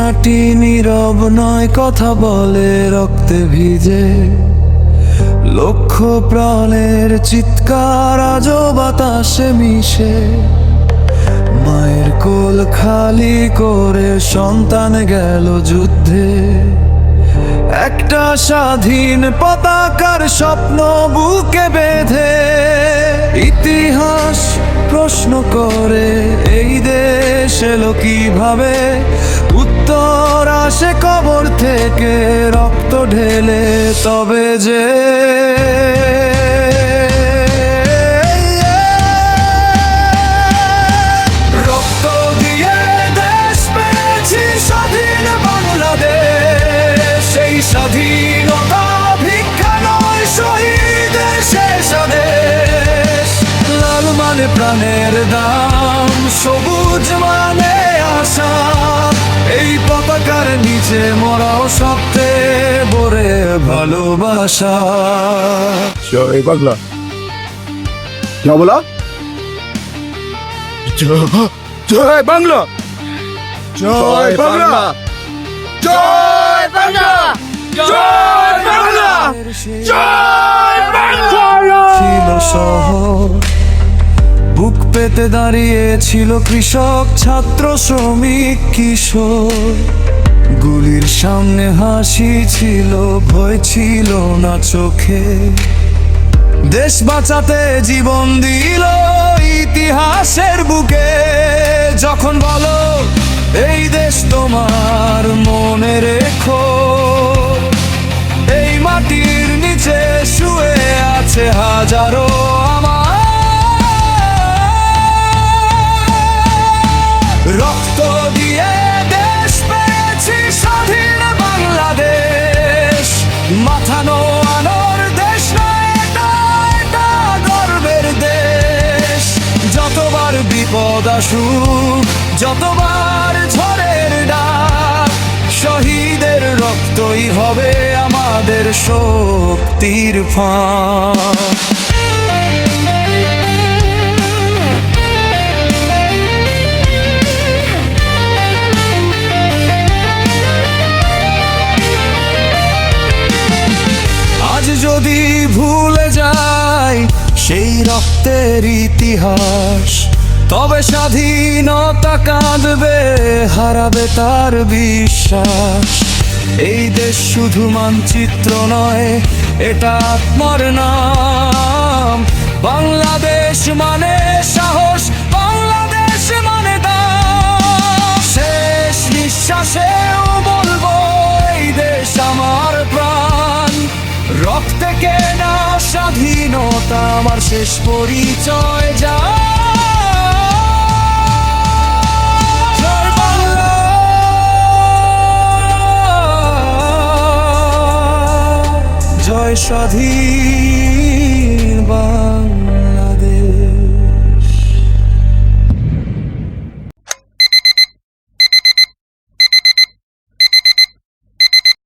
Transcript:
মাটি নীরব নয়, কথা বলে রক্তে ভিজে। লক্ষ প্রাণের চিৎকার, আজও বাতাসে মিশে। মায়ের কোল খালি করে সন্তান গেল যুদ্ধে। একটা স্বাধীন পতাকার স্বপ্ন বুকে বেঁধে। ইতিহাস প্রশ্ন করে এই দেশ এলো কীভাবে? উত্তর আসে কবর থেকে রক্ত ঢেলে তবে যে সবুজ মানে আশা। এই পতাকার নিচে মরাও সপ্তে বরে ভালোবাসা। জয় বাংলা। যা বলা? জয় বাংলা। জয় বাংলা। জয় বাংলা। পেতে দাঁড়িয়ে ছিল কৃষক, ছাত্র, শ্রমিক, কিশোর। গুলির সামনে হাসি ছিল, ভয় ছিল না চোখে। দেশ বাঁচাতে জীবন দিল ইতিহাসের বুকে। যখন বলো, এই দেশ তোমার মনে বিপদ যতবার ঝড়ের ডাক, শহীদের রক্তই হবে আমাদের শক্তির আজ যদি ভুলে যাই সেই রক্তের ইতিহাস তবে স্বাধীনতা কাঁদবে, হারাবে তার বিশ্বাস। এই দেশ শুধু মানচিত্র নয়, এটা আত্মার নাম। বাংলাদেশ মানে সাহস, বাংলাদেশ মানে শেষ নিঃশ্বাসেও বলব, এই দেশ আমার প্রাণ। রক্তে কেনা স্বাধীনতা, আমার শেষ পরিচয় যা জয় স্বাধীন বাংলা।